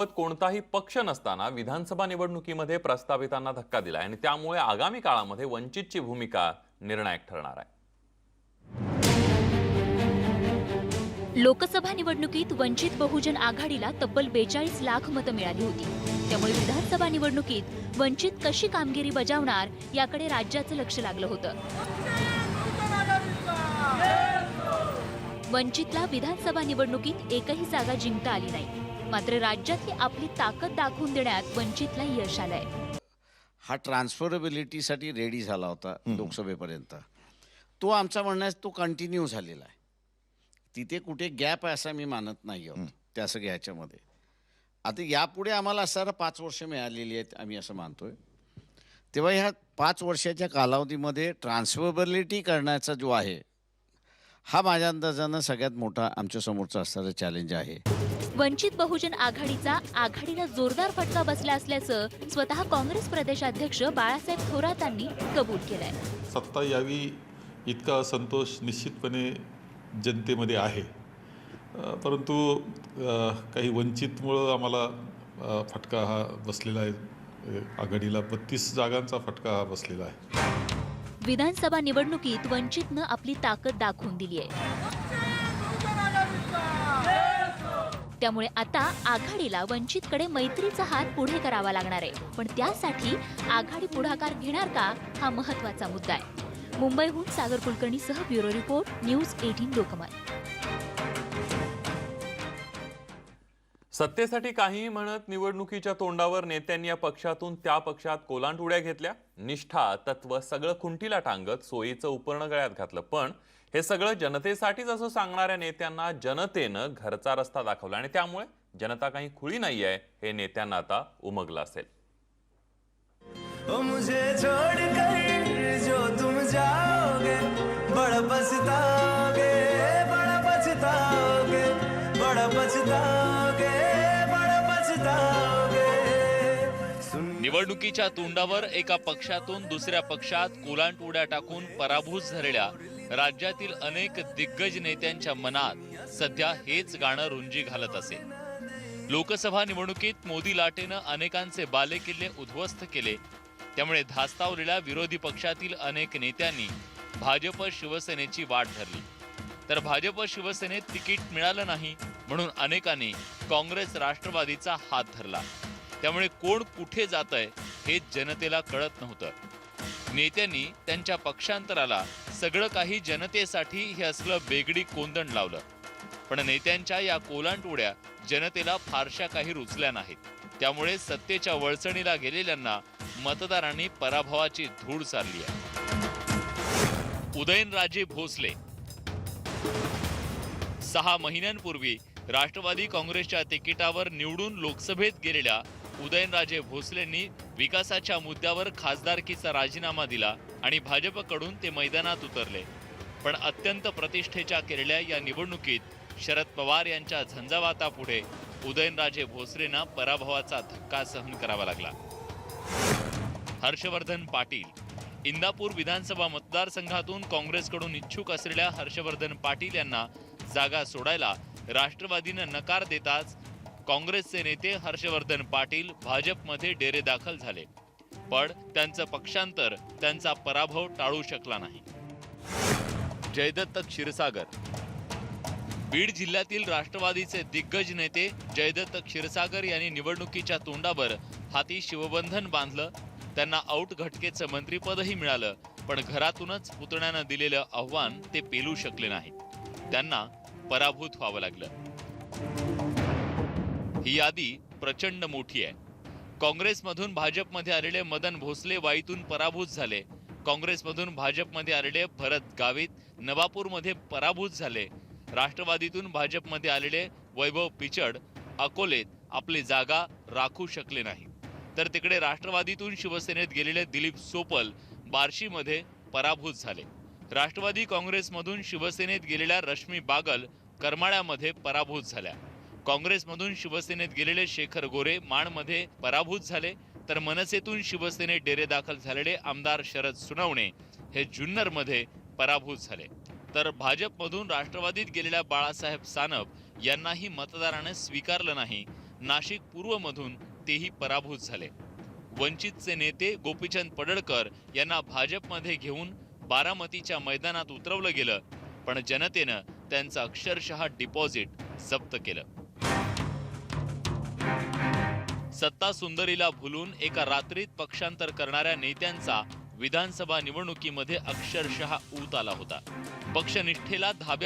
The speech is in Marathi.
सोबत कोणताही पक्ष नसताना विधानसभा निवडणुकीमध्ये प्रस्तावितांना धक्का दिला आणि त्यामुळे आगामी काळामध्ये वंचितची भूमिका निर्णायक ठरणार आहे. लोकसभा निवडणुकीत वंचित बहुजन आघाडीला तब्बल बेचाळीस लाख मतं मिळाली होती. त्यामुळे विधानसभा निवडणुकीत वंचित कशी कामगिरी बजावणार याकडे राज्याचं लक्ष लागलं होतं. वंचितला विधानसभा निवडणुकीत एकही जागा जिंकता आली नाही. मात्र राज्यातली आपली ताकद दाखवून देण्यात वंचितला यश आलंय. हा ट्रान्सफरबिलिटीसाठी रेडी झाला होता लोकसभेपर्यंत. तो आमचा म्हणण्यास तो कंटिन्यू झालेला आहे. तिथे कुठे गॅप आहे असं मी मानत नाही आहोत त्या सगळ्या ह्याच्यामध्ये. आता यापुढे आम्हाला असणारा पाच वर्ष मिळालेली आहेत आम्ही असं मानतोय. तेव्हा ह्या पाच वर्षाच्या कालावधीमध्ये ट्रान्सफरबिलिटी करण्याचा जो आहे हा माझ्या अंदाजानं सगळ्यात मोठा आमच्या समोरचा असणारा चॅलेंज आहे. वंचित बहुजन आघाडीचा आघाडीला जोरदार फटका बसला असल्याचं स्वतः काँग्रेस प्रदेशाध्यक्ष बाळासाहेब थोरातांनी कबूल केलंय. सत्ता यावी इतका असंतोष निश्चितपणे जनतेमध्ये आहे. परंतु काही वंचितमुळं आम्हाला फटका हा बसलेला आहे. आघाडीला बत्तीस जागांचा फटका हा बसलेला आहे. विधानसभा निवडणुकीत वंचितनं आपली ताकद दाखवून दिली आहे त्यामुळे आता आघाडीला वंचितकडे मैत्रीचा हात पुढे करावा लागणार आहे. पण त्यासाठी आघाडी पुढाकार घेणार का हा महत्त्वाचा मुद्दा आहे. मुंबईहून Sagar कुलकर्णीसह bureau report news eighteen Lokmat. सत्तेसाठी काहीही म्हणत निवडणुकीच्या तोंडावर नेत्यांनी या पक्षातून त्या पक्षात कोलांटुड्या घेतल्या. निष्ठा तत्व सगळं खुंटीला टांगत सोयीचं उपर्ण गळ्यात घातलं. पण हे सगळं जनतेसाठीच असं सांगणाऱ्या नेत्यांना जनतेनं घरचा रस्ता दाखवला आणि त्यामुळे जनता काही खुळी नाहीये हे नेत्यांना आता उमगलं असेल. ओ बड़ा पछताओगे बड़ा निवडणुकीच्या तोंडावर एका पक्षातून दुसऱ्या पक्षात कोलांट उड्या टाकून पराभूत झालेल्या राज्यातील अनेक दिग्गज नेत्यांच्या मनात सध्या हेच गाणं रुंजी घालत असेल लोकसभा निवडणुकीत मोदी लाटेनं अनेकांचे बालेकिल्ले उद्ध्वस्त केले. त्यामुळे धास्तावलेल्या विरोधी पक्षातील अनेक नेत्यांनी भाजप शिवसेनेची वाट धरली. तर भाजप शिवसेनेत तिकीट मिळालं नाही म्हणून अनेकांनी काँग्रेस राष्ट्रवादीचा हात धरला. त्यामुळे कोण कुठे जात आहे हे जनतेला कळत नव्हतं. नेत्यांनी त्यांच्या पक्षांतराला सगळं काही जनतेसाठी हे असलं बेगडी कोंदण लावलं. पण नेत्यांच्या या कोलांटोड्या जनतेला फारशा काही रुचल्या नाहीत. त्यामुळे सत्तेच्या वळचणीला गेलेल्यांना मतदारांनी पराभवाची धूळ चालली आहे. उदयनराजे भोसले. सहा महिन्यांपूर्वी राष्ट्रवादी काँग्रेसच्या तिकिटावर निवडून लोकसभेत गेलेल्या उदयनराजे भोसलेंनी विकासाच्या मुद्द्यावर खासदारकीचा राजीनामा दिला आणि भाजपकडून ते मैदानात उतरले. पण अत्यंत प्रतिष्ठेच्या केलेल्या या निवडणुकीत शरद पवार यांच्या झंझावातापुढे उदयनराजे भोसलेंना पराभवाचा धक्का सहन करावा लागला. हर्षवर्धन पाटील. इंदापूर विधानसभा मतदारसंघातून काँग्रेसकडून इच्छुक असलेल्या हर्षवर्धन पाटील यांना जागा सोडायला राष्ट्रवादीनं नकार देताच काँग्रेसचे नेते हर्षवर्धन पाटील भाजपमध्ये डेरे दाखल झाले. पण त्यांचं पक्षांतर त्यांचा पराभव टाळू शकला नाही. जयदत्त क्षीरसागर. बीड जिल्ह्यातील राष्ट्रवादीचे दिग्गज नेते जयदत्त क्षीरसागर यांनी निवडणुकीच्या तोंडावर हाती शिवबंधन बांधलं. त्यांना औट घटकेचं मंत्रीपदही मिळालं पण घरातूनच पुतण्यानं दिलेलं आव्हान ते पेलू शकले नाहीत. त्यांना पराभूत व्हावं लागलं. ही यादी प्रचंड मोठी आहे. काँग्रेसमधून भाजपमध्ये आलेले मदन भोसले वाईतून पराभूत झाले. काँग्रेसमधून भाजपमध्ये आलेले भरत गावित नवापूरमध्ये पराभूत झाले. राष्ट्रवादीतून भाजपमध्ये आलेले वैभव पिचड अकोलेत आपली जागा राखू शकले नाही. तर तिकडे राष्ट्रवादीतून शिवसेनेत गेलेले दिलीप सोपल बार्शीमध्ये पराभूत झाले. राष्ट्रवादी काँग्रेसमधून शिवसेनेत गेलेल्या रश्मी बागल करमाळ्यामध्ये पराभूत झाल्या. काँग्रेसमधून शिवसेनेत गेलेले शेखर गोरे माणमध्ये पराभूत झाले तर मनसेतून शिवसेनेत डेरे दाखल झालेले आमदार शरद सुनावणे हे जुन्नरमध्ये पराभूत झाले. तर भाजपमधून राष्ट्रवादीत गेलेल्या बाळासाहेब सानप यांनाही मतदाराने स्वीकारलं नाही नाशिक पूर्वमधून तेही पराभूत झाले. वंचितचे नेते गोपीचंद पडळकर यांना भाजपमध्ये घेऊन बारामतीच्या मैदानात उतरवलं गेलं पण जनतेनं त्यांचं अक्षरशः डिपॉझिट जप्त केलं. सत्ता सुंदरीला भुलून एका रात्रीत पक्षांतर करणाऱ्या नेत्यांचा विधानसभा निवडणुकीमध्ये अक्षरशः ऊत आला होता. पक्षनिष्ठेला धाब्या